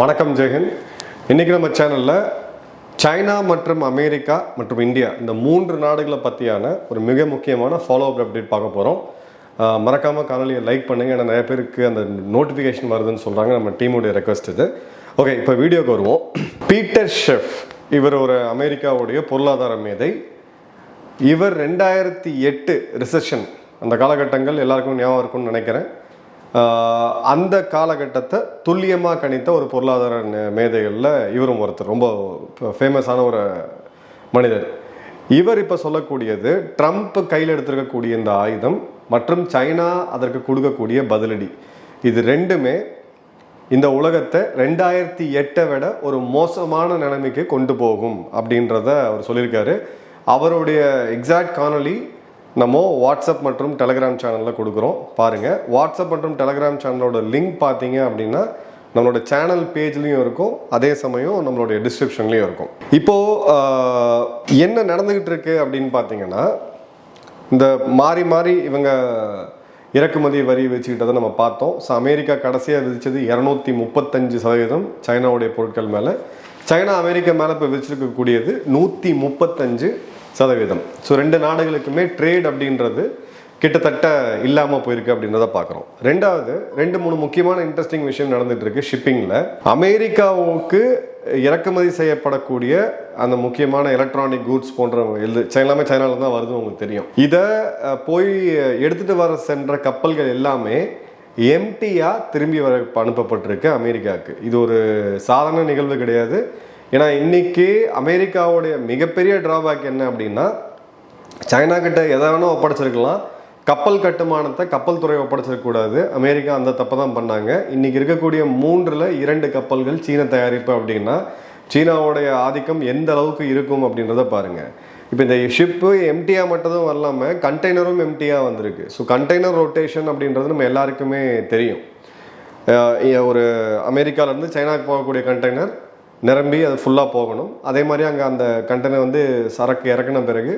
வணக்கம் ஜெகன் இன்னைக்கு நம்ம சேனலில் சைனா மற்றும் அமெரிக்கா மற்றும் இந்தியா இந்த மூன்று நாடுகளை பற்றியான ஒரு மிக முக்கியமான ஃபாலோ அப் அப்டேட் பார்க்க போகிறோம் மறக்காமல் காணொலியை லைக் பண்ணுங்கள் ஏன்னா நிறைய பேருக்கு அந்த நோட்டிஃபிகேஷன் வருதுன்னு சொல்கிறாங்க நம்ம டீமுடைய ரெக்வஸ்ட் இது. ஓகே இப்போ வீடியோக்கு வருவோம். பீட்டர் ஷெஃப் இவர் ஒரு அமெரிக்காவுடைய பொருளாதார மேதை. இவர் ரெண்டாயிரத்தி எட்டு ரிசெஷன் அந்த காலகட்டங்கள் எல்லாருக்கும் ஞாபகம் இருக்கும்னு நினைக்கிறேன். அந்த காலகட்டத்தை துல்லியமாக கணித்த ஒரு பொருளாதார நே- மேதைகளில் இவரும் ஒருத்தர் ரொம்ப ஃபேமஸான ஒரு மனிதர். இவர் இப்போ சொல்லக்கூடியது ட்ரம்ப் கையில் எடுத்திருக்கக்கூடிய இந்த ஆயுதம் மற்றும் சைனா அதற்கு கொடுக்கக்கூடிய பதிலடி. இது ரெண்டுமே இந்த உலகத்தை ரெண்டாயிரத்தி எட்டை விட ஒரு மோசமான நிலைமைக்கு கொண்டு போகும் அப்படின்றத அவர் சொல்லியிருக்காரு. அவருடைய எக்ஸாக்ட் காணொலி நம்ம வாட்ஸ்அப் மற்றும் டெலகிராம் சேனலில் கொடுக்குறோம். பாருங்கள் வாட்ஸ்அப் மற்றும் டெலகிராம் சேனலோட லிங்க் பார்த்தீங்க அப்படின்னா நம்மளோட சேனல் பேஜ்லேயும் இருக்கும். அதே சமயம் நம்மளுடைய டிஸ்கிரிப்ஷன்லேயும் இருக்கும். இப்போது என்ன நடந்துக்கிட்டு இருக்கு அப்படின்னு பார்த்தீங்கன்னா இந்த மாறி மாறி இவங்க இறக்குமதி வரி வச்சுக்கிட்டதை நம்ம பார்த்தோம். ஸோ அமெரிக்கா கடைசியாக விதித்தது இரநூத்தி முப்பத்தஞ்சு சதவீதம் சைனாவுடைய பொருட்கள் மேலே. சைனா அமெரிக்கா மேலே இப்போ விதிச்சிருக்கக்கூடியது நூற்றி முப்பத்தஞ்சு சதவீதம். ஸோ ரெண்டு நாடுகளுக்குமே ட்ரேட் அப்படின்றது கிட்டத்தட்ட இல்லாமல் போயிருக்கு அப்படின்றத பார்க்குறோம். ரெண்டாவது ரெண்டு மூணு முக்கியமான இன்ட்ரெஸ்டிங் விஷயம் நடந்துட்டு இருக்கு ஷிப்பிங்கில் அமெரிக்காவுக்கு இறக்குமதி செய்யப்படக்கூடிய அந்த முக்கியமான எலக்ட்ரானிக் கூட்ஸ் போன்ற எழுது எல்லாமே சைனால தான் வருது உங்களுக்கு தெரியும். இதை போய் எடுத்துட்டு வர சென்ற கப்பல்கள் எல்லாமே எம்டியாக திரும்பி வர அனுப்பப்பட்டிருக்கு அமெரிக்காவுக்கு. இது ஒரு சாதாரண நிகழ்வு கிடையாது. ஏன்னா இன்னைக்கு அமெரிக்காவுடைய மிகப்பெரிய டிராபேக் என்ன அப்படின்னா சைனா கிட்ட எதை வேணால் ஒப்படைச்சிருக்கலாம். கப்பல் கட்டுமானத்தை கப்பல் துறை ஒப்படைச்சிருக்கக்கூடாது அமெரிக்கா அந்த தப்பை தான் பண்ணாங்க. இன்னைக்கு இருக்கக்கூடிய மூன்றில் இரண்டு கப்பல்கள் சீன தயாரிப்பு அப்படின்னா சீனாவுடைய ஆதிக்கம் எந்த அளவுக்கு இருக்கும் அப்படின்றத பாருங்க. இப்போ இந்த ஷிப்பு எம்டியாக மட்டும் வரலாமல் கண்டெய்னரும் எம்டியாக வந்திருக்கு. ஸோ கண்டெய்னர் ரொட்டேஷன் அப்படின்றது நம்ம எல்லாருக்குமே தெரியும். ஒரு அமெரிக்காவிலேருந்து சைனாக்கு போகக்கூடிய கண்டெய்னர் நிரம்பி அது ஃபுல்லாக போகணும். அதே மாதிரி அங்கே அந்த கண்டெய்னர் வந்து சரக்கு இறக்குன பிறகு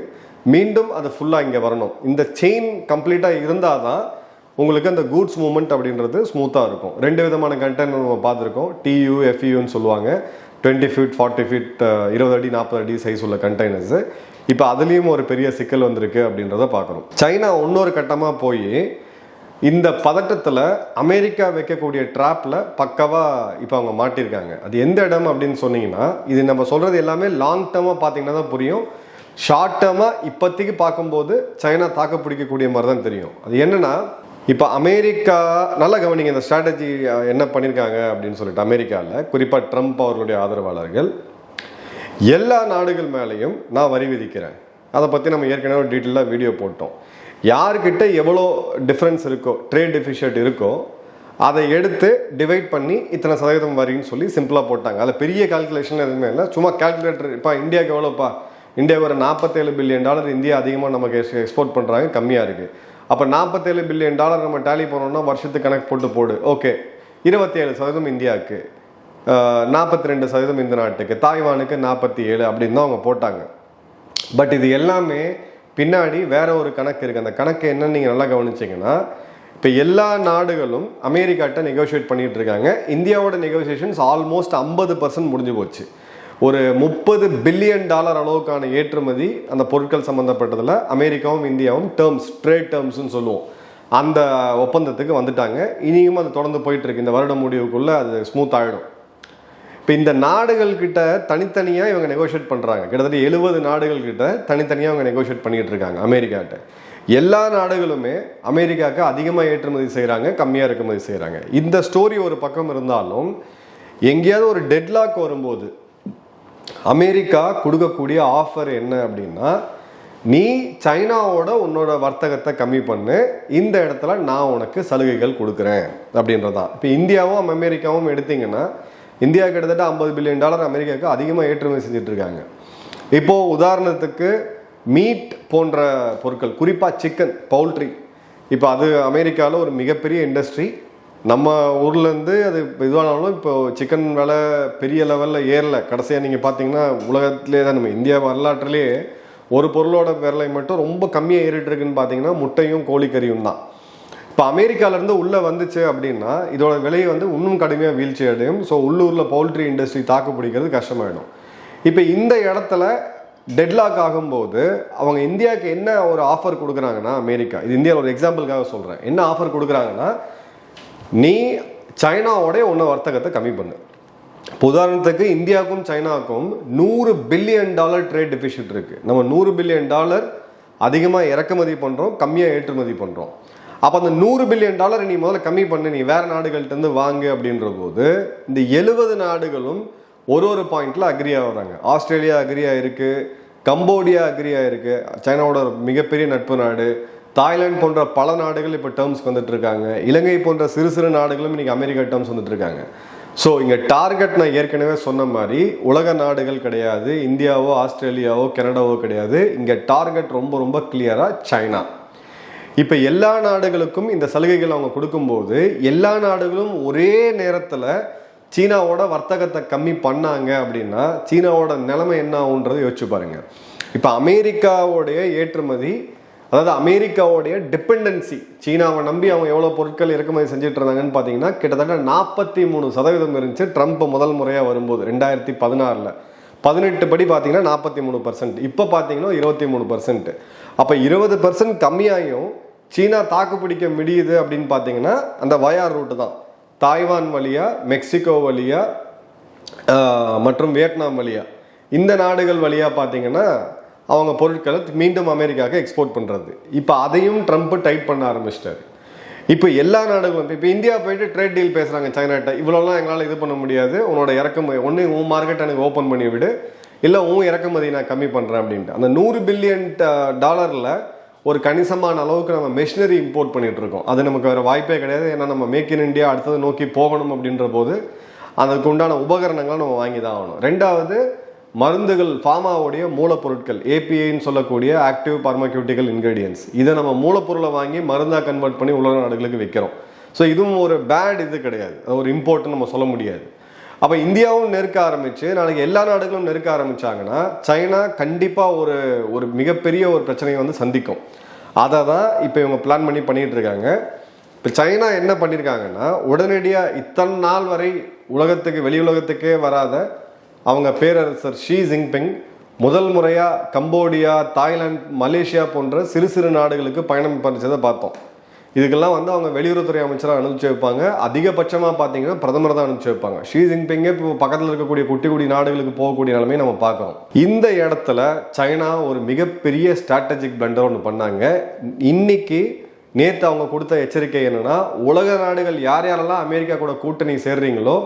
மீண்டும் அது ஃபுல்லாக இங்கே வரணும். இந்த செயின் கம்ப்ளீட்டாக இருந்தால் தான் உங்களுக்கு அந்த கூட்ஸ் மூமெண்ட் அப்படின்றது ஸ்மூத்தாக இருக்கும். ரெண்டு விதமான கண்டெய்னர் நம்ம பார்த்துருக்கோம். டியூ எஃப்யூன்னு சொல்லுவாங்க. டுவெண்ட்டி ஃபீட் ஃபார்ட்டி ஃபீட் இருபது அடி நாற்பது அடி சைஸ் உள்ள கண்டெய்னர்ஸு இப்போ அதுலேயும் ஒரு பெரிய சிக்கல் வந்திருக்கு அப்படின்றத பார்க்குறோம் சைனா இன்னொரு கட்டமாக போய் இந்த பதட்டத்தில் அமெரிக்கா வைக்கக்கூடிய ட்ராப்பில் பக்கவாக இப்போ அவங்க மாட்டியிருக்காங்க அது எந்த இடம் அப்படின்னு சொன்னீங்கன்னா இது நம்ம சொல்கிறது எல்லாமே லாங் டேர்மாக பார்த்தீங்கன்னா தான் புரியும். ஷார்ட் டேர்மாக இப்போதைக்கு பார்க்கும்போது சைனா தாக்க பிடிக்கக்கூடிய மாதிரி தான் தெரியும். அது என்னென்னா இப்போ அமெரிக்கா நல்லா கவனிங்க இந்த ஸ்ட்ராட்டஜி என்ன பண்ணியிருக்காங்க அப்படின்னு சொல்லிட்டு அமெரிக்காவில் குறிப்பாக ட்ரம்ப் அவர்களுடைய ஆதரவாளர்கள் எல்லா நாடுகள் மேலேயும் நான் வரி விதிக்கிறேன். அதை பற்றி நம்ம ஏற்கனவே டீட்டெயிலாக வீடியோ போட்டோம். யார்கிட்ட எவ்வளோ டிஃப்ரென்ஸ் இருக்கோ ட்ரேட் டெஃபிஷியட் இருக்கோ அதை எடுத்து டிவைட் பண்ணி இத்தனை சதவீதம் வரின்னு சொல்லி சிம்பிளாக போட்டாங்க. அதில் பெரிய கால்குலேஷன் எதுவுமே இல்லை. சும்மா கால்குலேட்டர் இப்போ இந்தியாவுக்கு எவ்வளோப்பா? இந்தியாவுக்கு ஒரு நாற்பத்தேழு பில்லியன் டாலர் இந்தியா அதிகமாக நமக்கு எக்ஸ்போர்ட் பண்ணுறாங்க கம்மியாக இருக்குது அப்போ நாற்பத்தேழு பில்லியன் டாலர் நம்ம டேலி பண்ணோம்னா வருஷத்துக்கு கணக்கு போட்டு போடு. ஓகே. இருபத்தேழு சதவீதம் இந்தியாவுக்கு. நாற்பத்தி ரெண்டு சதவீதம் இந்த நாட்டுக்கு. தாய்வானுக்கு நாற்பத்தி ஏழு அப்படின்னு தான் அவங்க போட்டாங்க. பட் இது எல்லாமே பின்னாடி வேற ஒரு கணக்கு இருக்கு. அந்த கணக்கு என்னன்னு நீங்க நல்லா கவனிச்சிங்கன்னா இப்போ எல்லா நாடுகளும் அமெரிக்காட்ட நெகோஷியேட் பண்ணிட்டு இருக்காங்க. இந்தியாவோட நெகோசியேஷன்ஸ் ஆல்மோஸ்ட் ஐம்பது பர்சன்ட் முடிஞ்சு போச்சு. ஒரு முப்பது பில்லியன் டாலர் அளவுக்கான ஏற்றுமதி அந்த பொருட்கள் சம்மந்தப்பட்டதில் அமெரிக்காவும் இந்தியாவும் டேர்ம்ஸ் ட்ரேட் டேர்ம்ஸ்னு சொல்லுவோம். அந்த ஒப்பந்தத்துக்கு வந்துட்டாங்க. இனியும் அது தொடர்ந்து போயிட்டு இருக்கு. இந்த வருட முடிவுக்குள்ள அது ஸ்மூத் ஆகிடும் இப்போ இந்த நாடுகள்கிட்ட தனித்தனியாக இவங்க நெகோஷியேட் பண்ணுறாங்க கிட்டத்தட்ட எழுபது நாடுகள்கிட்ட தனித்தனியாக அவங்க நெகோஷியேட் பண்ணிகிட்டு இருக்காங்க அமெரிக்காட்ட. எல்லா நாடுகளுமே அமெரிக்காவுக்கு அதிகமாக ஏற்றுமதி செய்கிறாங்க கம்மியாக இறக்குமதி செய்கிறாங்க இந்த ஸ்டோரி ஒரு பக்கம் இருந்தாலும் எங்கேயாவது ஒரு டெட்லாக் வரும்போது அமெரிக்கா கொடுக்கக்கூடிய ஆஃபர் என்ன அப்படின்னா நீ சைனாவோட உன்னோட வர்த்தகத்தை கம்மி பண்ணு இந்த இடத்துல நான் உனக்கு சலுகைகள் கொடுக்குறேன் அப்படின்றதான் இப்போ இந்தியாவும் அமெரிக்காவும் எடுத்தீங்கன்னா இந்தியா கிட்டத்தட்ட ஐம்பது பில்லியன் டாலர் அமெரிக்காவுக்கு அதிகமாக ஏற்றுமதி செஞ்சுட்டு இருக்காங்க இப்போது உதாரணத்துக்கு மீட் போன்ற பொருட்கள் குறிப்பாக சிக்கன் பவுல்ட்ரி இப்போ அது அமெரிக்காவில் ஒரு மிகப்பெரிய இண்டஸ்ட்ரி நம்ம ஊர்லேருந்து அது இதுவானாலும் இப்போ சிக்கன் விலை பெரிய லெவலில் ஏறல. கடைசியாக நீங்கள் பார்த்தீங்கன்னா உலகத்திலே தான் நம்ம இந்தியா வரலாற்றிலே ஒரு பொருளோட விலை மட்டும் ரொம்ப கம்மியாக ஏறிட்டு இருக்குன்னு பார்த்தீங்கன்னா முட்டையும் கோழிக்கறியும் தான். இப்போ அமெரிக்காவிலேருந்து உள்ளே வந்துச்சு அப்படின்னா இதோட விலை வந்து இன்னும் கடுமையாக வீழ்ச்சி அடையும். ஸோ உள்ளூரில் பவுல்ட்ரி இண்டஸ்ட்ரி தாக்கு பிடிக்கிறது கஷ்டமாயிடும். இப்போ இந்த இடத்துல டெட்லாக் ஆகும்போது அவங்க இந்தியாவுக்கு என்ன ஒரு ஆஃபர் கொடுக்குறாங்கன்னா அமெரிக்கா. இது இந்தியாவில் ஒரு எக்ஸாம்பிளுக்காக சொல்கிறேன் என்ன ஆஃபர் கொடுக்குறாங்கன்னா நீ சைனாவோடைய உன்ன வர்த்தகத்தை கம்மி பண்ணு. இப்போ உதாரணத்துக்கு இந்தியாவுக்கும் சைனாவுக்கும் நூறு பில்லியன் டாலர் ட்ரேட் டெபிஷிட் இருக்குது நம்ம நூறு பில்லியன் டாலர் அதிகமாக இறக்குமதி பண்ணுறோம் கம்மியாக ஏற்றுமதி பண்ணுறோம் அப்போ அந்த நூறு பில்லியன் டாலரை நீ முதல்ல கம்மி பண்ணு நீ வேறு நாடுகள்கிட்டருந்து வாங்கு அப்படின்ற போது இந்த எழுபது நாடுகளும் ஒரு ஒரு பாயிண்டில் அக்ரியா வராங்க ஆஸ்திரேலியா அக்ரியா ஆகிருக்கு கம்போடியா அக்ரியாக இருக்குது சைனாவோட மிகப்பெரிய நட்பு நாடு. தாய்லாந்து போன்ற பல நாடுகள் இப்போ டேர்ம்ஸ்க்கு வந்துட்டு இருக்காங்க இலங்கை போன்ற சிறு சிறு நாடுகளும் இன்னைக்கு அமெரிக்கா டேர்ம்ஸ் வந்துட்டு இருக்காங்க ஸோ இங்கே டார்கெட் நான் ஏற்கனவே சொன்ன மாதிரி உலக நாடுகள் கிடையாது. இந்தியாவோ ஆஸ்திரேலியாவோ கனடாவோ கிடையாது. இங்கே டார்கெட் ரொம்ப ரொம்ப கிளியராக சைனா. இப்போ எல்லா நாடுகளுக்கும் இந்த சலுகைகள் அவங்க கொடுக்கும்போது எல்லா நாடுகளும் ஒரே நேரத்தில் சீனாவோட வர்த்தகத்தை கம்மி பண்ணாங்க அப்படின்னா சீனாவோட நிலைமை என்ன ஆகுன்றதை யோசிச்சு பாருங்க. இப்போ அமெரிக்காவோடைய ஏற்றுமதி அதாவது அமெரிக்காவுடைய டிபெண்டன்சி சீனாவை நம்பி அவங்க எவ்வளோ பொருட்கள் இறக்குமதி செஞ்சுட்டு இருந்தாங்கன்னு பார்த்தீங்கன்னா கிட்டத்தட்ட நாற்பத்தி மூணு சதவீதம் இருந்துச்சு ட்ரம்ப் முதல் முறையாக வரும்போது ரெண்டாயிரத்தி பதினாறில். பதினெட்டு படி பார்த்தீங்கன்னா நாற்பத்தி மூணு பர்சன்ட் இப்போ பார்த்தீங்கன்னா இருபத்தி மூணு பர்சன்ட் அப்போ இருபது பர்சன்ட் கம்மியாயும் சீனா தாக்கு பிடிக்க முடியுது அப்படின்னு பார்த்தீங்கன்னா அந்த வயார் ரூட்டு தான். தாய்வான் வழியா மெக்சிகோ வழியா மற்றும் வியட்நாம் வழியா. இந்த நாடுகள் வழியாக பார்த்தீங்கன்னா அவங்க பொருட்களை மீண்டும் அமெரிக்காவுக்கு எக்ஸ்போர்ட் பண்ணுறது இப்போ அதையும் ட்ரம்ப் டைட் பண்ண ஆரம்பிச்சிட்டாரு. இப்போ எல்லா நாடுகளும் இப்போ இந்தியா போயிட்டு ட்ரேட் டீல் பேசுகிறாங்க சைனாட்ட இவ்வளோலாம் எங்களால் இது பண்ண முடியாது. உன்னோட இறக்குமதி ஒன்று உன் மார்க்கெட் எனக்கு ஓப்பன் பண்ணி விடு. இல்லை உன் இறக்குமதி நான் கம்மி பண்ணுறேன் அப்படின்ட்டு. அந்த நூறு பில்லியன் டாலரில் ஒரு கணிசமான அளவுக்கு நம்ம மெஷினரி இம்போர்ட் பண்ணிகிட்டு இருக்கோம் அது நமக்கு வேறு வாய்ப்பே கிடையாது. ஏன்னா நம்ம மேக் இன் இண்டியா அடுத்தது நோக்கி போகணும் அப்படின்ற போது அதற்கு உண்டான உபகரணங்களை நம்ம வாங்கி தான் ஆகணும் ரெண்டாவது மருந்துகள் ஃபார்மாவுடைய மூலப்பொருட்கள் ஏபிஐன்னு சொல்லக்கூடிய ஆக்டிவ் பார்மாக்யூட்டிக்கல் இன்க்ரீடியன்ஸ் இதை நம்ம மூலப்பொருளை வாங்கி மருந்தாக கன்வெர்ட் பண்ணி உலக நாடுகளுக்கு விற்கிறோம் ஸோ இதுவும் ஒரு பேட் இது கிடையாது. அது ஒரு இம்போர்ட்னு நம்ம சொல்ல முடியாது. அப்போ இந்தியாவும் நெருக்க ஆரம்பிச்சு நாளைக்கு எல்லா நாடுகளும் நெருக்க ஆரம்பிச்சாங்கன்னா சைனா கண்டிப்பாக ஒரு ஒரு மிகப்பெரிய ஒரு பிரச்சனையை வந்து சந்திக்கும். அதை தான் இப்போ இவங்க பிளான் பண்ணி பண்ணிட்டு இருக்காங்க. இப்போ சைனா என்ன பண்ணியிருக்காங்கன்னா உடனடியாக இத்தனை நாள் வரை உலகத்துக்கு வெளி உலகத்துக்கே வராத அவங்க பேரரசர் ஷீ ஜின்பிங் முதல் முறையாக கம்போடியா தாய்லாந்து மலேசியா போன்ற சிறு சிறு நாடுகளுக்கு பயணம் பண்ணிச்சதை பார்த்தோம். இதுக்கெல்லாம் வந்து அவங்க வெளியுறவுத்துறை அமைச்சராக அனுப்பிச்சு வைப்பாங்க. அதிகபட்சமாக பார்த்தீங்கன்னா பிரதமர் தான் அனுப்பிச்சு வைப்பாங்க. ஷீ ஜின்பிங்கே இப்போ பக்கத்தில் இருக்கக்கூடிய குட்டி குடி நாடுகளுக்கு போகக்கூடிய நிலைமையை நம்ம பார்க்குறோம். இந்த இடத்துல சைனா ஒரு மிகப்பெரிய ஸ்ட்ராட்டஜிக் பிளண்டர் ஒன்று பண்ணாங்க. இன்னைக்கு நேற்று அவங்க கொடுத்த எச்சரிக்கை என்னென்னா உலக நாடுகள் யார் யாரெல்லாம் அமெரிக்கா கூட கூட்டணி சேர்றீங்களோ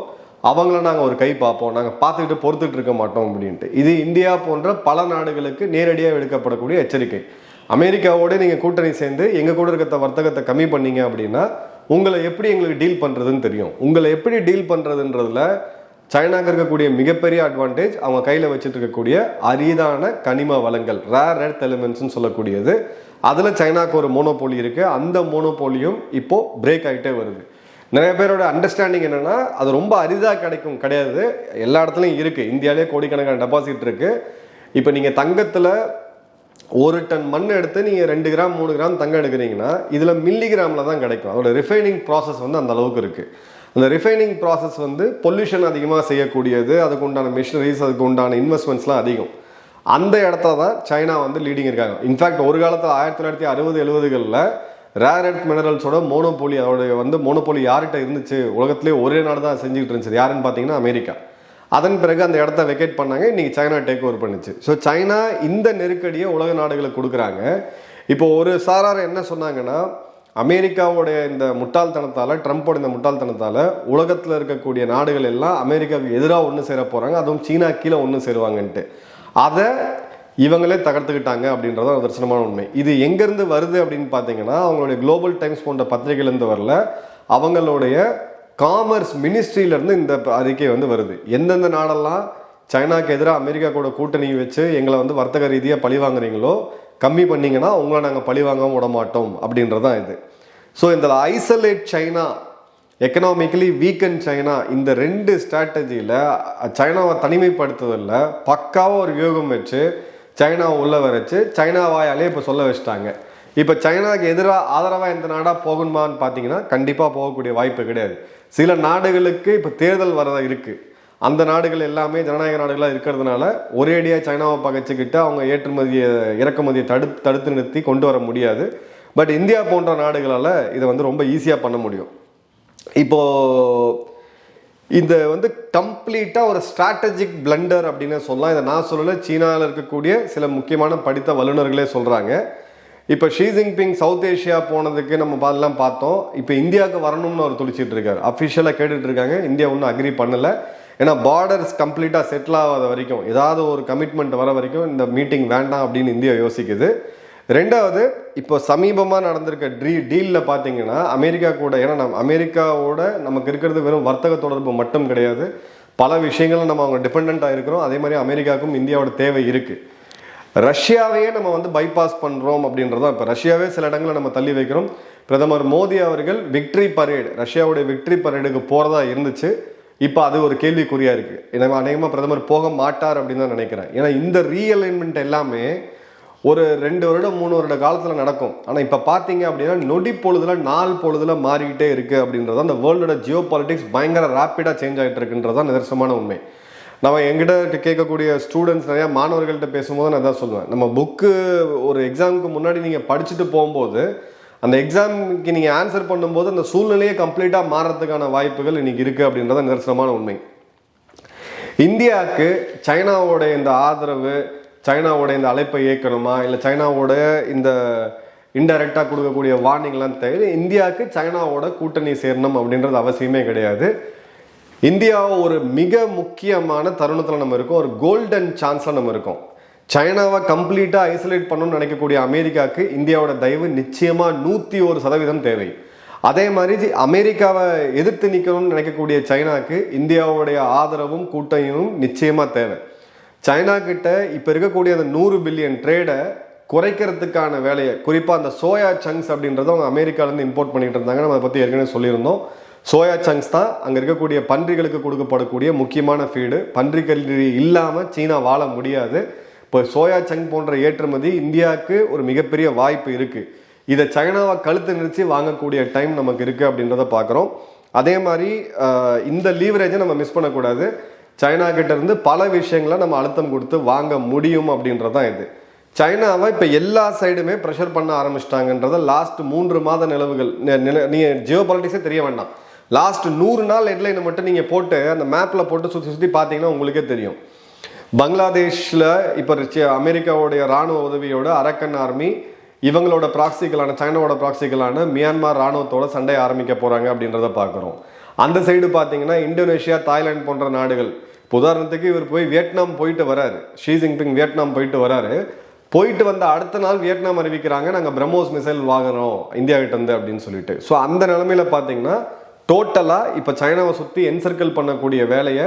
அவங்கள நாங்கள் ஒரு கை பார்ப்போம். நாங்கள் பார்த்துக்கிட்டு பொறுத்துட்டு இருக்க மாட்டோம் அப்படின்ட்டு. இது இந்தியா போன்ற பல நாடுகளுக்கு நேரடியாக எடுக்கப்படக்கூடிய எச்சரிக்கை. அமெரிக்காவோட நீங்கள் கூட்டணி சேர்ந்து எங்கள் கூட இருக்கிற வர்த்தகத்தை கம்மி பண்ணீங்க அப்படின்னா உங்களை எப்படி எங்களுக்கு டீல் பண்ணுறதுன்னு தெரியும். உங்களை எப்படி டீல் பண்ணுறதுன்றதுல சைனாக்கு இருக்கக்கூடிய மிகப்பெரிய அட்வான்டேஜ் அவங்க கையில் வச்சுட்டு இருக்கக்கூடிய அரிதான கனிம வளங்கள் ரேர் ரெட் எலிமெண்ட்ஸ்னு சொல்லக்கூடியது. அதில் சைனாக்கு ஒரு மோனோபோலி இருக்குது அந்த மோனோபோலியும் இப்போது பிரேக் ஆகிட்டே வருது. நிறைய பேரோட அண்டர்ஸ்டாண்டிங் என்னென்னா அது ரொம்ப அரிதாக கிடைக்கும் கிடையாது. எல்லா இடத்துலையும் இருக்குது இந்தியாவிலே கோடிக்கணக்கான டெபாசிட் இருக்குது இப்போ நீங்கள் தங்கத்தில் ஒரு டன் மண் எடுத்து நீங்கள் ரெண்டு கிராம் மூணு கிராம் தங்கம் எடுக்கிறீங்கன்னா இதில் மில்லிகிராமில் தான் கிடைக்கும். அதோட ரிஃபைனிங் ப்ராசஸ் வந்து அந்த அளவுக்கு இருக்குது அந்த ரிஃபைனிங் ப்ராசஸ் வந்து பொல்யூஷன் அதிகமாக செய்யக்கூடியது அதுக்கு உண்டான மிஷினரிஸ் அதுக்கு உண்டான இன்வெஸ்ட்மெண்ட்ஸ்லாம் அதிகம். அந்த இடத்த தான் சைனா வந்து லீடிங் இருக்காங்க. இன்ஃபேக்ட் ஒரு காலத்தில் ஆயிரத்தி தொள்ளாயிரத்தி அறுபது எழுபதுகளில் ரேர் எர்த் மினரல்ஸோட மோனோபோலி அதோடைய வந்து மோனோபோலி யார்கிட்ட இருந்துச்சு? உலகத்திலே ஒரே நாடு தான் செஞ்சுக்கிட்டு இருந்துச்சு. யாருன்னு பார்த்தீங்கன்னா அமெரிக்கா. அதன் பிறகு அந்த இடத்த வெக்கேட் பண்ணாங்க. இன்றைக்கி சைனா டேக் ஓவர் பண்ணுச்சு. ஸோ சைனா இந்த நெருக்கடியை உலக நாடுகளுக்கு கொடுக்குறாங்க. இப்போ ஒரு சாரார் என்ன சொன்னாங்கன்னா அமெரிக்காவுடைய இந்த முட்டாள்தனத்தால் ட்ரம்ப்போட இந்த முட்டாள்தனத்தால் உலகத்தில் இருக்கக்கூடிய நாடுகள் எல்லாம் அமெரிக்காவுக்கு எதிராக ஒன்று சேர போகிறாங்க அதுவும் சீனா கீழே ஒன்று சேருவாங்கன்ட்டு. அதை இவங்களே தகர்த்துக்கிட்டாங்க அப்படின்றத ஒரு தரிசனமான உண்மை. இது எங்கேருந்து வருது அப்படின்னு பார்த்தீங்கன்னா அவங்களுடைய குளோபல் டைம்ஸ் போன்ற பத்திரிகையிலேருந்து வரல. அவங்களுடைய காமர்ஸ் மினிஸ்ட்ரியிலேருந்து இந்த அறிக்கை வந்து வருது. எந்தெந்த நாடெல்லாம் சைனாக்கு எதிராக அமெரிக்கா கூட கூட்டணி வச்சு எங்களை வந்து வர்த்தக ரீதியாக பழி வாங்குறீங்களோ கம்மி பண்ணிங்கன்னா உங்களை நாங்கள் பழி வாங்கவும் விட மாட்டோம் அப்படின்றதான் இது. ஸோ இந்த isolate China economically weaken China இந்த ரெண்டு ஸ்ட்ராட்டஜியில் சைனாவை தனிமைப்படுத்துவதில் பக்காவாக ஒரு வியூகம் வச்சு சைனாவை உள்ள வரைச்சு சைனா வாயாலே இப்போ சொல்ல வச்சுட்டாங்க. இப்போ சைனாவுக்கு எதிராக ஆதரவாக எந்த நாடாக போகணுமான்னு பார்த்தீங்கன்னா கண்டிப்பாக போகக்கூடிய வாய்ப்பு கிடையாது. சில நாடுகளுக்கு இப்போ தேர்தல் வரதா இருக்குது அந்த நாடுகள் எல்லாமே ஜனநாயக நாடுகளாக இருக்கிறதுனால ஒரேடியாக சைனாவை பகைச்சிக்கிட்டு அவங்க ஏற்றுமதியை இறக்குமதியை தடுத்து தடுத்து நிறுத்தி கொண்டு வர முடியாது. பட் இந்தியா போன்ற நாடுகளால் இதை வந்து ரொம்ப ஈஸியாக பண்ண முடியும். இப்போ இந்த வந்து கம்ப்ளீட்டாக ஒரு ஸ்ட்ராட்டஜிக் பிளண்டர் அப்படின்னு சொல்லலாம் இதை நான் சொல்லலை. சீனாவில் இருக்கக்கூடிய சில முக்கியமான படித்த வல்லுநர்களே சொல்கிறாங்க இப்போ ஷீ ஜின்பிங் சவுத் ஏஷியா போனதுக்கு நம்ம பாதெல்லாம் பார்த்தோம். இப்போ இந்தியாவுக்கு வரணும்னு அவர் துளிச்சிட்டு இருக்காரு. அஃபிஷியலாக கேட்டுட்டு இருக்காங்க. இந்தியா ஒன்றும் அக்ரி பண்ணலை. ஏன்னா பார்டர்ஸ் கம்ப்ளீட்டாக செட்டில் ஆகாத வரைக்கும் ஏதாவது ஒரு கமிட்மெண்ட் வர வரைக்கும் இந்த மீட்டிங் வேண்டாம் அப்படின்னு இந்தியா யோசிக்குது. ரெண்டாவது இப்போ சமீபமாக நடந்திருக்க ட்ரீ டீலில் பார்த்தீங்கன்னா அமெரிக்கா கூட ஏன்னா நம்ம அமெரிக்காவோட நமக்கு இருக்கிறது வெறும் வர்த்தக தொடர்பு மட்டும் கிடையாது. பல விஷயங்களும் நம்ம அவங்க டிபெண்ட்டாக இருக்கிறோம். அதே மாதிரி அமெரிக்காவுக்கும் இந்தியாவோட தேவை இருக்குது ரஷ்யாவையே நம்ம வந்து பைபாஸ் பண்ணுறோம் அப்படின்றதான் இப்போ. ரஷ்யாவே சில இடங்களில் நம்ம தள்ளி வைக்கிறோம். பிரதமர் மோடி அவர்கள் விக்ட்ரி பரேடு ரஷ்யாவுடைய விக்ட்ரி பரேடுக்கு போகிறதா இருந்துச்சு. இப்போ அது ஒரு கேள்விக்குறியாக இருக்குது ஏன்னா அநேகமாக பிரதமர் போக மாட்டார் அப்படின்னு தான் நினைக்கிறேன். ஏன்னா இந்த ரீஅலைன்மெண்ட் எல்லாமே ஒரு ரெண்டு வருடம் மூணு வருட காலத்தில் நடக்கும். ஆனால் இப்போ பார்த்தீங்க அப்படின்னா நொடி பொழுதுல நாள் பொழுதுல மாறிக்கிட்டே இருக்குது அப்படின்றது அந்த வேர்ல்டோட ஜியோ பாலிட்டிக்ஸ் பயங்கர ரேப்பிடாக சேஞ்ச் ஆகிட்டு இருக்குன்றது தான் நிதர்சனமான உண்மை. நம்ம எங்கிட்ட கேட்கக்கூடிய ஸ்டூடெண்ட்ஸ் நிறையா மாணவர்கள்ட்ட பேசும்போது நான் தான் சொல்லுவேன். நம்ம புக்கு ஒரு எக்ஸாமுக்கு முன்னாடி நீங்கள் படிச்சுட்டு போகும்போது அந்த எக்ஸாமுக்கு நீங்கள் ஆன்சர் பண்ணும்போது அந்த சூழ்நிலையே கம்ப்ளீட்டாக மாறுறதுக்கான வாய்ப்புகள் இன்றைக்கி இருக்குது அப்படின்றத நிதர்சனமான உண்மை. இந்தியாவுக்கு சைனாவோட இந்த ஆதரவு சைனாவோட இந்த அழைப்பை இயக்கணுமா இல்லை சைனாவோட இந்த இன்டைரக்டாக கொடுக்கக்கூடிய வார்னிங்லாம் தேவை? இந்தியாவுக்கு சைனாவோட கூட்டணி சேரணும் அப்படின்றது அவசியமே கிடையாது. இந்தியா ஒரு மிக முக்கியமான தருணத்தில் நம்ம இருக்கோம். ஒரு கோல்டன் சான்ஸில் நம்ம இருக்கோம். சைனாவை கம்ப்ளீட்டாக ஐசோலேட் பண்ணணும்னு நினைக்கக்கூடிய அமெரிக்காவுக்கு இந்தியாவோட தயவு நிச்சயமாக நூற்றி ஒரு சதவீதம் தேவை. அதே மாதிரி அமெரிக்காவை எதிர்த்து நிற்கணும்னு நினைக்கக்கூடிய சைனாக்கு இந்தியாவுடைய ஆதரவும் கூட்டணியும் நிச்சயமாக தேவை. சைனா கிட்ட இப்போ இருக்கக்கூடிய அந்த நூறு பில்லியன் ட்ரேடை குறைக்கிறதுக்கான வேலையை குறிப்பாக அந்த சோயா சங்க்ஸ் அப்படின்றத அவங்க அமெரிக்காலேருந்து இம்போர்ட் பண்ணிட்டு இருந்தாங்க. நம்ம அதை பற்றி ஏற்கனவே சொல்லியிருந்தோம். சோயா சங்க்ஸ் தான் அங்கே இருக்கக்கூடிய பன்றிகளுக்கு கொடுக்கப்படக்கூடிய முக்கியமான ஃபீடு பன்றி கல்வி இல்லாமல் சீனா வாழ முடியாது. இப்போ சோயா சங் போன்ற ஏற்றுமதி இந்தியாவுக்கு ஒரு மிகப்பெரிய வாய்ப்பு இருக்குது இதை சைனாவை கழுத்து நிறுத்தி வாங்கக்கூடிய டைம் நமக்கு இருக்குது அப்படின்றத பார்க்குறோம் அதே மாதிரி இந்த லீவரேஜை நம்ம மிஸ் பண்ணக்கூடாது. சைனா கிட்ட இருந்து பல விஷயங்களை நம்ம அழுத்தம் கொடுத்து வாங்க முடியும் அப்படின்றது தான் இது. சைனாவை இப்போ எல்லா சைடுமே ப்ரெஷர் பண்ண ஆரம்பிச்சிட்டாங்கன்றத லாஸ்ட் மூன்று மாத நிலவுகள் நி- நில நீங்கள் ஜியோ பாலிட்டிக்ஸே தெரிய வேண்டாம். லாஸ்ட் நூறு நாள் ஹெட்லைனை மட்டும் நீங்கள் போட்டு அந்த மேப்பில் போட்டு சுற்றி சுற்றி பார்த்தீங்கன்னா உங்களுக்கே தெரியும். பங்களாதேஷில் இப்போ அமெரிக்காவுடைய ராணுவ உதவியோட அரக்கன் ஆர்மி இவங்களோட ப்ராக்சிகளான சைனாவோட ப்ராக்சிகளான மியான்மர் ராணுவத்தோட சண்டை ஆரம்பிக்க போகிறாங்க அப்படின்றத பார்க்குறோம். அந்த சைடு பார்த்தீங்கன்னா இந்தோனேஷியா தாய்லாந்து போன்ற நாடுகள். உதாரணத்துக்கு இவர் போய் வியட்நாம் போயிட்டு வராரு. ஷீ ஜின்பிங் வியட்நாம் போயிட்டு வராரு. போயிட்டு வந்த அடுத்த நாள் வியட்நாம் அறிவிக்கிறாங்க நாங்கள் பிரம்மோஸ் மிசைல் வாங்குறோம் இந்தியா வந்து அப்படின்னு சொல்லிட்டு. ஸோ அந்த நிலமையில பார்த்தீங்கன்னா டோட்டலாக இப்போ சைனாவை சுற்றி என்சர்க்கிள் பண்ணக்கூடிய வேலையை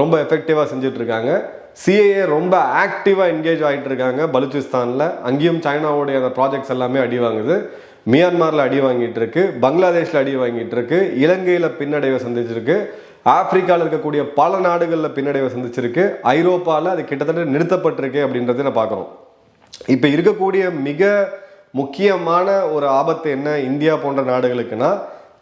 ரொம்ப எஃபெக்டிவாக செஞ்சிட்ருக்காங்க. சிஏஏ ரொம்ப ஆக்டிவாக என்கேஜ் ஆகிட்டு இருக்காங்க பலுச்சிஸ்தானில். அங்கேயும் சைனாவுடைய அந்த ப்ராஜெக்ட்ஸ் எல்லாமே அடி வாங்குது. மியான்மரில் அடி வாங்கிட்டு இருக்கு பங்களாதேஷில் அடி வாங்கிட்டு இருக்கு இலங்கையில் பின்னடைவை சந்திச்சிருக்கு. ஆப்பிரிக்காவில் இருக்கக்கூடிய பல நாடுகளில் பின்னடைவை சந்திச்சிருக்கு. ஐரோப்பாவில் அது கிட்டத்தட்ட நிறுத்தப்பட்டிருக்கு அப்படின்றத நான் பார்க்குறோம் இப்போ இருக்கக்கூடிய மிக முக்கியமான ஒரு ஆபத்து என்ன? இந்தியா போன்ற நாடுகளுக்குன்னா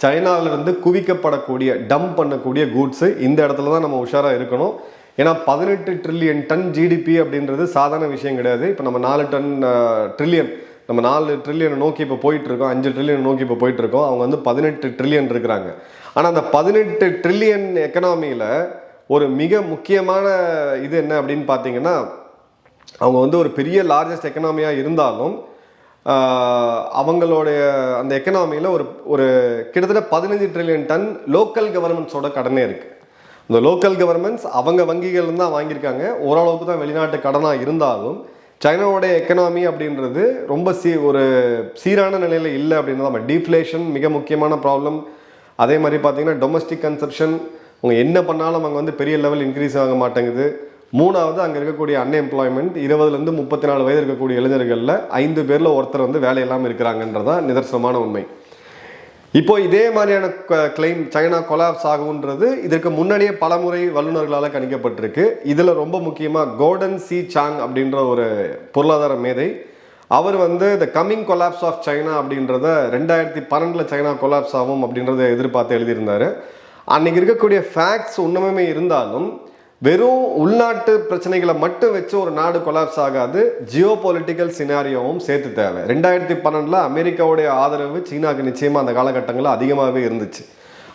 சைனாவிலிருந்து குவிக்கப்படக்கூடிய டம்ப் பண்ணக்கூடிய கூட்ஸு இந்த இடத்துல தான் நம்ம உஷாராக இருக்கணும். ஏன்னா பதினெட்டு ட்ரில்லியன் டன் ஜிடிபி அப்படின்றது சாதாரண விஷயம் கிடையாது. இப்போ நம்ம நாலு டன் ட்ரில்லியன் நம்ம நாலு ட்ரில்லியன் நோக்கி இப்போ போயிட்டுருக்கோம். அஞ்சு ட்ரில்லியன் நோக்கி இப்போ போயிட்டுருக்கோம். அவங்க வந்து பதினெட்டு ட்ரில்லியன் இருக்கிறாங்க. ஆனால் அந்த பதினெட்டு ட்ரில்லியன் எக்கனாமியில் ஒரு மிக முக்கியமான இது என்ன அப்படின்னு பார்த்தீங்கன்னா அவங்க வந்து ஒரு பெரிய லார்ஜஸ்ட் எக்கனாமியாக இருந்தாலும் அவங்களுடைய அந்த எக்கனாமியில் ஒரு ஒரு கிட்டத்தட்ட பதினஞ்சு ட்ரில்லியன் டன் லோக்கல் கவர்மெண்ட்ஸோட கடனே இருக்குது இந்த லோக்கல் கவர்மெண்ட்ஸ் அவங்க வங்கிகள் தான் வாங்கியிருக்காங்க. ஓரளவுக்கு தான் வெளிநாட்டு கடனாக இருந்தாலும் சைனாவோடைய எக்கனாமி அப்படின்றது ரொம்ப சீ ஒரு சீரான நிலையில் இல்லை அப்படின்றது நம்ம டீஃப்ளேஷன் மிக முக்கியமான ப்ராப்ளம் அதே மாதிரி பார்த்தீங்கன்னா டொமஸ்டிக் கன்சப்ஷன் அவங்க என்ன பண்ணாலும் அங்கே வந்து பெரிய லெவல் இன்க்ரீஸ் ஆக மாட்டேங்குது. மூணாவது அங்கே இருக்கக்கூடிய அன்எம்ப்ளாய்மெண்ட் இருபதுலேருந்து முப்பத்தி நாலு வயது இருக்கக்கூடிய இளைஞர்களில் ஐந்து பேரில் ஒருத்தர் வந்து வேலை இல்லாமல் இருக்கிறாங்கன்றதான் நிதர்சனமான உண்மை. இப்போ இதே மாதிரியான கிளைம் சைனா கொலாப்ஸ் ஆகுன்றது இதற்கு முன்னாடியே பலமுறை வல்லுநர்களால் கணிக்கப்பட்டிருக்கு. இதில் ரொம்ப முக்கியமாக கோல்டன் சி சாங் அப்படின்ற ஒரு பொருளாதார மேதை அவர் வந்து the coming collapse of China அப்படின்றத ரெண்டாயிரத்தி பன்னெண்டில் சைனா கொலாப்ஸ் ஆகும் அப்படின்றத எதிர்பார்த்து எழுதியிருந்தாரு. அன்னைக்கு இருக்கக்கூடிய ஃபேக்ட்ஸ் உண்மையுமே இருந்தாலும் வெறும் உள்நாட்டு பிரச்சனைகளை மட்டும் வச்சு ஒரு நாடு கொலாப்ஸ் ஆகாது. ஜியோ பொலிட்டிக்கல் சினாரியோவும் சேர்த்து தேவை. ரெண்டாயிரத்தி பன்னெண்டில் அமெரிக்காவுடைய ஆதரவு சீனாக்கு நிச்சயமாக அந்த காலகட்டங்களில் அதிகமாகவே இருந்துச்சு.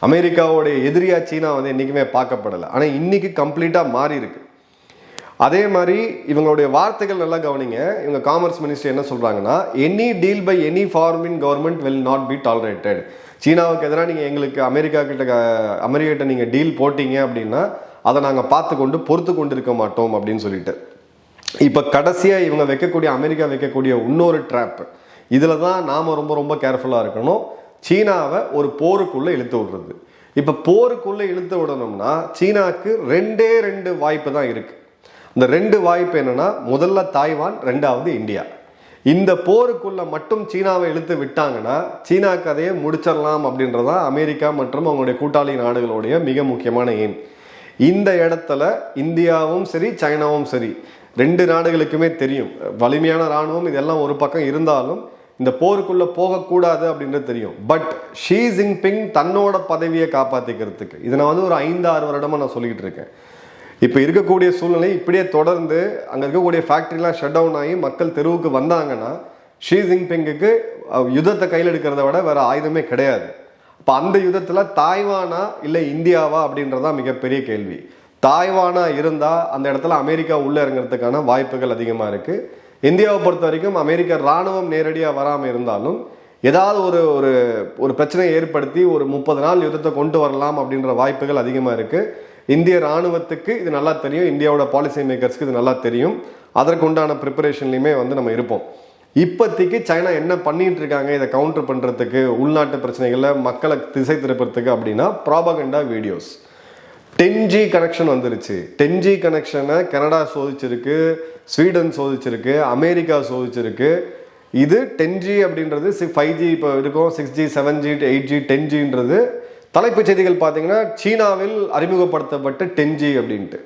அமெரிக்காவுடைய எதிரியாக சீனா வந்து என்றைக்குமே பார்க்கப்படலை. ஆனால் இன்றைக்கி கம்ப்ளீட்டாக மாறி இருக்கு. அதே மாதிரி இவங்களுடைய வார்த்தைகள் நல்லா கவனிங்க. இவங்க காமர்ஸ் மினிஸ்டர் என்ன சொல்கிறாங்கன்னா any deal by any foreign government will not be tolerated சீனாவுக்கு எதிராக நீங்கள் எங்களுக்கு அமெரிக்கா கிட்ட அமெரிக்கிட்ட நீங்கள் டீல் போட்டீங்க அப்படின்னா அதை நாங்கள் பார்த்து கொண்டு பொறுத்து கொண்டு இருக்க மாட்டோம் அப்படின்னு சொல்லிட்டு. இப்போ கடைசியாக இவங்க வைக்கக்கூடிய அமெரிக்கா வைக்கக்கூடிய இன்னொரு ட்ராப் இதில் தான் நாம் ரொம்ப ரொம்ப கேர்ஃபுல்லாக இருக்கணும். சீனாவை ஒரு போருக்குள்ளே இழுத்து விடுறது. இப்போ போருக்குள்ளே இழுத்து விடணும்னா சீனாவுக்கு ரெண்டே ரெண்டு வாய்ப்பு தான் இருக்குது இந்த ரெண்டு வாய்ப்பு என்னென்னா முதல்ல தாய்வான் ரெண்டாவது இந்தியா. இந்த போருக்குள்ளே மட்டும் சீனாவை இழுத்து விட்டாங்கன்னா சீனா கதையை முடிச்சிடலாம் அப்படின்றதான் அமெரிக்கா மற்றும் அவங்களுடைய கூட்டாளி நாடுகளுடைய மிக முக்கியமான எய்ம் இந்த இடத்துல இந்தியாவும் சரி சைனாவும் சரி ரெண்டு நாடுகளுக்குமே தெரியும். வலிமையான ராணுவம் இதெல்லாம் ஒரு பக்கம் இருந்தாலும் இந்த போருக்குள்ள போகக்கூடாது அப்படின்றது தெரியும். பட் ஷீ ஜின்பிங் தன்னோட பதவியை காப்பாற்றிக்கிறதுக்கு இதை நான் வந்து ஒரு ஐந்து ஆறு வருடமா நான் சொல்லிக்கிட்டு இருக்கேன். இப்போ இருக்கக்கூடிய சூழ்நிலை இப்படியே தொடர்ந்து அங்கே இருக்கக்கூடிய ஃபேக்ட்ரிலாம் ஷட் டவுன் ஆகி மக்கள் தெருவுக்கு வந்தாங்கன்னா ஷீ ஜின்பிங்குக்கு யுத்தத்தை கையில் எடுக்கிறத விட வேற ஆயுதமே கிடையாது. இப்போ அந்த யுத்தத்தில் தாய்வானா இல்லை இந்தியாவா அப்படின்றதான் மிகப்பெரிய கேள்வி. தாய்வானா இருந்தால் அந்த இடத்துல அமெரிக்கா உள்ளே இறங்குறதுக்கான வாய்ப்புகள் அதிகமாக இருக்குது இந்தியாவை பொறுத்த வரைக்கும் அமெரிக்க ராணுவம் நேரடியாக வராமல் இருந்தாலும் ஏதாவது ஒரு ஒரு ஒரு பிரச்சனையை ஏற்படுத்தி ஒரு முப்பது நாள் யுத்தத்தை கொண்டு வரலாம் அப்படின்ற வாய்ப்புகள் அதிகமாக இருக்குது இந்திய ராணுவத்துக்கு இது நல்லா தெரியும். இந்தியாவோட பாலிசி மேக்கர்ஸ்க்கு இது நல்லா தெரியும். அதற்கு உண்டான ப்ரிப்பரேஷன்லையுமே வந்து நம்ம இருப்போம். இப்போதைக்கு சைனா என்ன பண்ணிட்டு இருக்காங்க இதை கவுண்டர் பண்ணுறதுக்கு உள்நாட்டு பிரச்சனைகளை மக்களை திசை திருப்புறதுக்கு அப்படின்னா propaganda videos ten G connection வந்துருச்சு. டென் ஜி கனெக்ஷனை கனடா சோதிச்சிருக்கு ஸ்வீடன் சோதிச்சிருக்கு அமெரிக்கா சோதிச்சிருக்கு. இது டென் ஜி அப்படின்றது ஃபைவ் ஜி இப்போ இருக்கும். Six G seven G eight G ten ஜின்றது தலைப்புச் செய்திகள் பார்த்தீங்கன்னா சீனாவில் அறிமுகப்படுத்தப்பட்ட டென் ஜி அப்படின்ட்டு.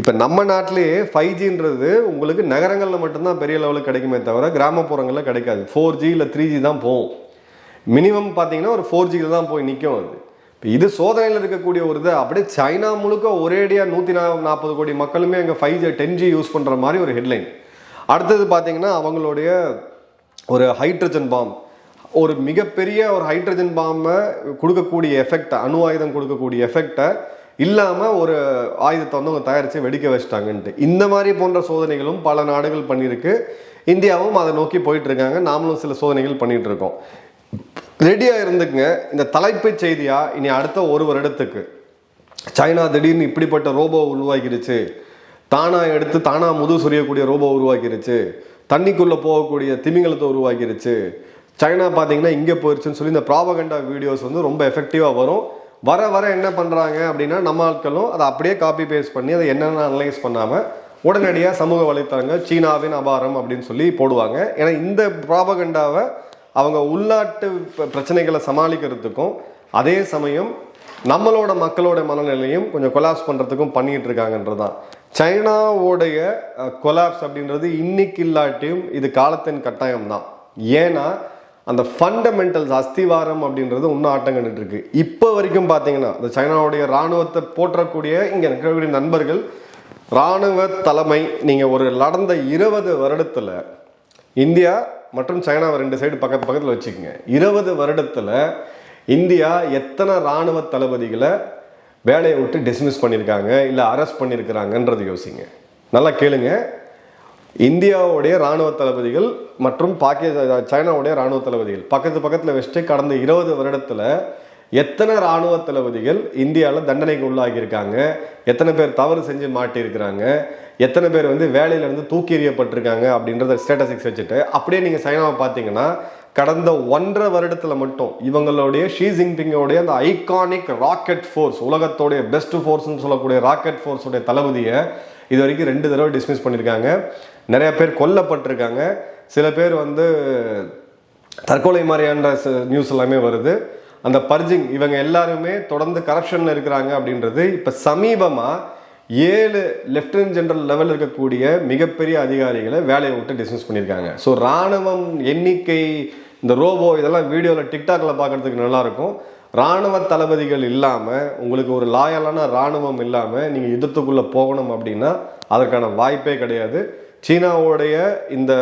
இப்போ நம்ம நாட்டிலேயே ஃபைவ் ஜின்றது உங்களுக்கு நகரங்களில் மட்டும்தான் பெரிய லெவலுக்கு கிடைக்குமே தவிர கிராமப்புறங்களில் கிடைக்காது. ஃபோர் ஜி இல்லை த்ரீ ஜி தான் போகும். மினிமம் பார்த்தீங்கன்னா ஒரு ஃபோர் ஜியில் தான் போய் நிற்கும் அது. இப்போ இது சோதனையில் இருக்கக்கூடிய ஒரு இது. அப்படியே சைனா முழுக்க ஒரேடியாக நூற்றி நாற்பது கோடி மக்களுமே அங்கே five G ten G use பண்ணுற மாதிரி ஒரு ஹெட்லைன் அடுத்தது பார்த்தீங்கன்னா அவங்களுடைய ஒரு ஹைட்ரஜன் பாம் ஒரு மிகப்பெரிய ஒரு ஹைட்ரஜன் பாம்பை கொடுக்கக்கூடிய எஃபெக்டை அணு ஆயுதம் கொடுக்கக்கூடிய எஃபெக்டை இல்லாமல் ஒரு ஆயுதத்தை வந்து அவங்க தயாரித்து வெடிக்க வச்சுட்டாங்கன்ட்டு. இந்த மாதிரி போன்ற சோதனைகளும் பல நாடுகள் பண்ணியிருக்கு. இந்தியாவும் அதை நோக்கி போயிட்டுருக்காங்க. நாமளும் சில சோதனைகள் பண்ணிகிட்டு இருக்கோம் ரெடியாக இருந்துக்குங்க. இந்த தலைப்புச் செய்தியாக இனி அடுத்த ஒரு வருடத்துக்கு. சைனா திடீர்னு இப்படிப்பட்ட ரோபோ உருவாக்கிருச்சு தானா எடுத்து தானா முது சொரியக்கூடிய ரோபோ உருவாக்கிருச்சு தண்ணிக்குள்ளே போகக்கூடிய திமிங்கலத்தை உருவாக்கிருச்சு சைனா பார்த்தீங்கன்னா இங்கே போயிருச்சுன்னு சொல்லி இந்த ப்ராபகண்டா வீடியோஸ் வந்து ரொம்ப எஃபெக்டிவாக வரும். வர வர என்ன பண்ணுறாங்க அப்படின்னா நம்ம ஆட்களும் அதை அப்படியே காப்பி பேஸ்ட் பண்ணி அதை என்னென்ன அனலைஸ் பண்ணாமல் உடனடியாக சமூக வலைத்தளங்கள் சீனாவின் அபாரம் அப்படின்னு சொல்லி போடுவாங்க. ஏன்னா இந்த ப்ராபகண்டாவை அவங்க உள்நாட்டு பிரச்சனைகளை சமாளிக்கிறதுக்கும் அதே சமயம் நம்மளோட மக்களோட மனநிலையும் கொஞ்சம் கொலாப்ஸ் பண்ணுறதுக்கும் பண்ணிகிட்டு இருக்காங்கன்றது தான் சைனாவோடைய கொலாப்ஸ் அப்படின்றது இன்னைக்கு இல்லாட்டியும் இது காலத்தின் கட்டாயம் தான் ஏன்னா அந்த ஃபண்டமெண்டல்ஸ் அஸ்திவாரம் அப்படின்றது இன்னும் ஆட்டம் கண்டுட்டு இருக்கு. இப்போ வரைக்கும் பார்த்தீங்கன்னா இந்த சைனாவுடைய ராணுவத்தை போற்றக்கூடிய இங்கே இருக்கக்கூடிய நண்பர்கள் ராணுவ தலைமை நீங்கள் ஒரு நடந்த இருபது வருடத்தில் இந்தியா மற்றும் சைனாவை ரெண்டு சைடு பக்கத்து பக்கத்தில் வச்சுக்கோங்க. இருபது வருடத்தில் இந்தியா எத்தனை ராணுவ தளபதிகளை வேலையை விட்டு டிஸ்மிஸ் பண்ணியிருக்காங்க இல்லை அரெஸ்ட் பண்ணியிருக்கிறாங்கன்றது யோசிங்க. நல்லா கேளுங்க. இந்தியாவுடைய ராணுவ தளபதிகள் மற்றும் பாகிஸ்தான் சைனாவுடைய ராணுவ தளபதிகள். பக்கத்து பக்கத்தில் வச்சுட்டு கடந்த இருபது வருடத்தில் எத்தனை ராணுவ தளபதிகள் இந்தியாவில் தண்டனைக்கு உள்ளாகியிருக்காங்க? எத்தனை பேர் தவறு செஞ்சு மாட்டியிருக்கிறாங்க? எத்தனை பேர் வந்து வேலையிலேருந்து தூக்கி எறியப்பட்டிருக்காங்க அப்படின்றத ஸ்டேட்டஸிக்ஸ் வச்சுட்டு அப்படியே நீங்கள் சைனாவை பார்த்தீங்கன்னா கடந்த ஒன்றரை வருடத்தில் மட்டும் இவங்களுடைய ஷீ ஜின்பிங்கோடைய அந்த ஐகானிக் ராக்கெட் ஃபோர்ஸ் உலகத்தோடைய பெஸ்ட் ஃபோர்ஸ்னு சொல்லக்கூடிய ராக்கெட் ஃபோர்ஸோடைய தளபதியை இது வரைக்கும் ரெண்டு தடவை டிஸ்மிஸ் பண்ணியிருக்காங்க. நிறைய பேர் கொல்லப்பட்டிருக்காங்க. சில பேர் வந்து தற்கொலை மாதிரியான நியூஸ் எல்லாமே வருது. அந்த பர்ஜிங் இவங்க எல்லாருமே தொடர்ந்து கரப்ஷனில் இருக்கிறாங்க அப்படின்றது இப்போ சமீபமாக ஏழு லெப்டினன்ட் ஜெனரல் லெவலில் இருக்கக்கூடிய மிகப்பெரிய அதிகாரிகளை வேலையை விட்டு டிஸ்மிஸ் பண்ணியிருக்காங்க. ஸோ ராணுவம் எண்ணிக்கை இந்த ரோபோ இதெல்லாம் வீடியோவில் டிக்டாக்ல பார்க்கறதுக்கு நல்லாயிருக்கும். இராணுவ ராணுவ தளபதிகள் இல்லாமல் உங்களுக்கு ஒரு லாயலான ராணுவம் இல்லாமல் நீங்கள் யுத்தத்துக்குள்ளே போகணும் அப்படின்னா அதற்கான வாய்ப்பே கிடையாது. சீனாவோடைய இந்த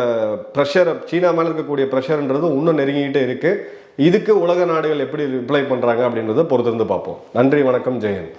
ப்ரெஷர் சீனா மேலே இருக்கக்கூடிய ப்ரெஷர்ன்றது இன்னும் நெருங்கிக்கிட்டே இருக்குது இதுக்கு உலக நாடுகள் எப்படி ரிப்ளை பண்ணுறாங்க அப்படின்றத பொறுத்திருந்து பார்ப்போம். நன்றி வணக்கம் ஜெயன்